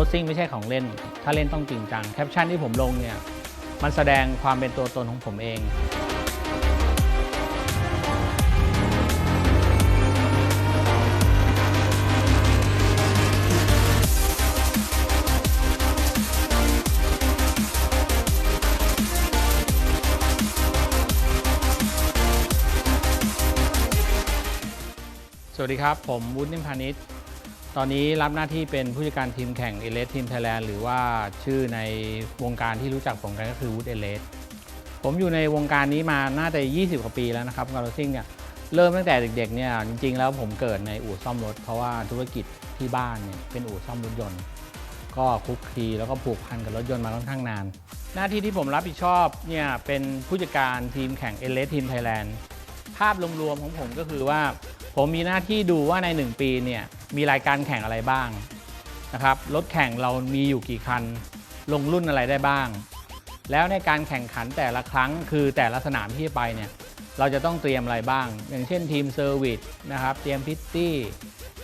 รถซิ่งไม่ใช่ของเล่น ถ้าเล่นต้องจริงจัง แคปชั่นที่ผมลงเนี่ย มันแสดงความเป็นตัวตนของผมเอง สวัสดีครับ ผมวุฒินิมพานิชย์ ตอนนี้รับหน้าที่เป็นผู้จัดการทีมแข่งเอเลสทีมไทยแลนด์หรือว่าชื่อในวงการที่รู้จักผมกันก็คือวุฒิเอเลสผมอยู่ในวงการนี้มาน่าจะ 20 กว่าปีแล้วนะครับการรถซิ่งเนี่ยเริ่มตั้งแต่เด็กๆเนี่ยจริงๆ แล้วผมเกิดในอู่ซ่อมรถ เพราะว่าธุรกิจที่บ้านเนี่ยเป็นอู่ซ่อมรถยนต์ ก็คุกคีแล้วก็ผูกพันกับรถยนต์มาค่อนข้างนาน หน้าที่ที่ผมรับผิดชอบเนี่ยเป็นผู้จัดการทีมแข่งเอเลสทีมไทยแลนด์ภาพรวมๆของผมก็คือว่า ผมมีหน้าที่ดูว่าใน 1 ปีเนี่ยมีรายการแข่งอะไรบ้างนะครับรถแข่งเรามีอยู่กี่คัน ลงรุ่นอะไรได้บ้าง แล้วในการแข่งขันแต่ละครั้งคือแต่ละสนามที่ไปเนี่ยเราจะต้องเตรียมอะไรบ้าง อย่างเช่นทีมเซอร์วิสนะครับเตรียมพิตตี้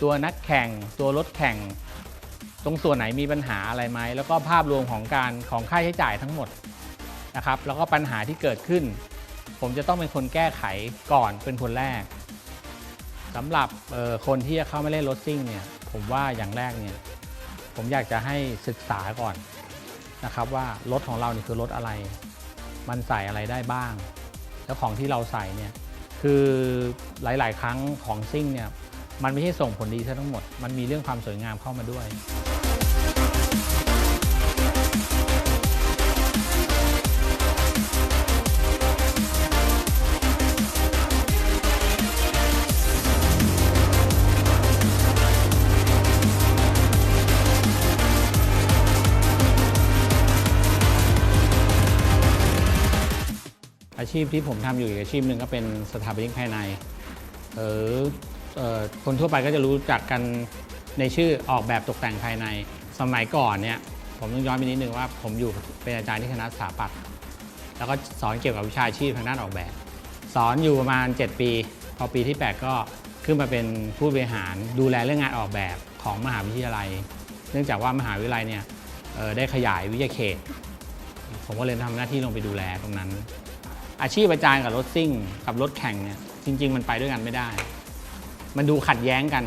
ตัวนักแข่ง ตัวรถแข่ง ตรงส่วนไหนมีปัญหาอะไรไหมแล้วก็ภาพรวมของการของค่าใช้จ่ายทั้งหมดนะครับแล้วก็ปัญหาที่เกิดขึ้น ผมจะต้องเป็นคนแก้ไขก่อนเป็นคนแรก สำหรับออคนที่จะเข้ามาเล่นรถซิ่งเนี่ยผมว่าอย่างแรกเนี่ยผมอยากจะให้ศึกษาก่อนนะครับว่ารถของเราเนี่ยคือรถอะไร มันใส่อะไรได้บ้าง แล้วของที่เราใส่เนี่ยคือหลาย ๆ ครั้งของซิ่งเนี่ยมันไม่ใช่ส่งผลดีซะทั้งหมด มันมีเรื่องความสวยงามเข้ามาด้วย ชีพที่ผมทำอยู่อีกอาชีพหนึ่งก็เป็นสถาปนิกภายในเออเออคนทั่วไปก็จะรู้จักกันในชื่อออกแบบตกแต่งภายใน สมัยก่อนเนี่ยผมต้องย้อนไปนิดนึงว่าผมอยู่เป็นอาจารย์ที่คณะสถาปัตย์แล้วก็สอนเกี่ยวกับวิชาชีพทางด้านออกแบบ สอนอยู่ประมาณ 7 ปี พอปีที่ 8 ก็ขึ้นมาเป็นผู้บริหารดูแลเรื่องงานออกแบบของมหาวิทยาลัย เนื่องจากว่ามหาวิทยาลัยเนี่ยได้ขยายวิทยาเขต ผมก็เลยทำหน้าที่ลงไปดูแลตรงนั้น อาชีพอาจารย์กับรถซิ่ง กับรถแข่งเนี่ยจริง ๆ มันไปด้วยกันไม่ได้ มันดูขัดแย้งกัน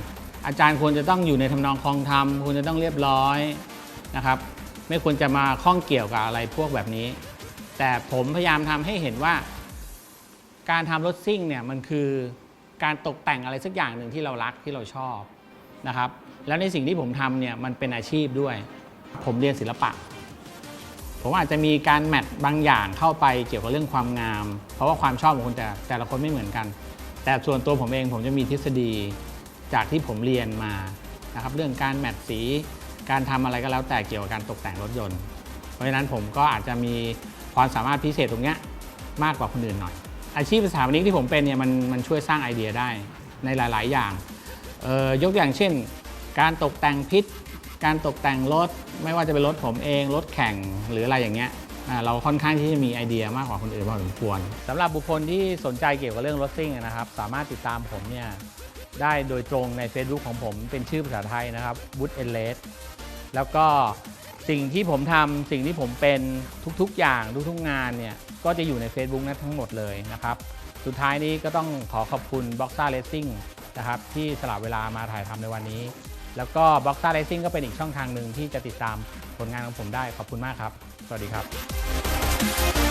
อาจารย์ควรจะต้องอยู่ในทำนองคลองธรรมควรจะต้องเรียบร้อยนะครับ ไม่ควรจะมาข้องเกี่ยวกับอะไรพวกแบบนี้ แต่ผมพยายามทำให้เห็นว่า การทำรถซิ่งเนี่ยมันคือการตกแต่งอะไรสักอย่างหนึ่งที่เรารักที่เราชอบนะครับ แล้วในสิ่งที่ผมทำเนี่ยมันเป็นอาชีพด้วย ผมเรียนศิลปะ ผมอาจจะมีการแมทบางอย่างเข้าไปเกี่ยวกับเรื่องความงาม เพราะว่าความชอบของคนแต่แต่ละคนไม่เหมือนกัน แต่ส่วนตัวผมเองผมจะมีทฤษฎีจากที่ผมเรียนมานะครับเรื่องการแมทสีการทำอะไรก็แล้วแต่เกี่ยวกับการตกแต่งรถยนต์ เพราะฉะนั้นผมก็อาจจะมีความสามารถพิเศษตรงนี้มากกว่าคนอื่นหน่อย อาชีพสถาปนิกที่ผมเป็นเนี่ยมันมันช่วยสร้างไอเดียได้ในหลาย ๆ อย่างยกอย่างเช่น การตกแต่งพิษ การตกแต่งรถไม่ว่าจะเป็นรถผมเองรถแข่งหรืออะไรอย่างเงี้ยเราค่อนข้างที่จะมีไอเดียมากกว่าคนอื่นพอสมควรสำหรับบุคคลที่สนใจเกี่ยวกับเรื่องรถซิ่งนะครับ สามารถติดตามผมเนี่ยได้โดยตรงใน Facebook ของผมเป็นชื่อภาษาไทยนะครับวุฒเอเลสแล้วก็สิ่งที่ผมทำสิ่งที่ผมเป็นทุกๆอย่างทุกๆงานเนี่ยก็จะอยู่ใน Facebook นั้นทั้งหมดเลยนะครับ สุดท้ายนี้ก็ต้องขอขอบคุณ b o x e r Racing นะครับที่สละเวลามาถ่ายทำในวันนี้ แล้วก็ b o x e r Racing ก็เป็นอีกช่องทางหนึ่งที่จะติดตามผลงานของผมได้ขอบคุณมากครับ สวัสดีครับ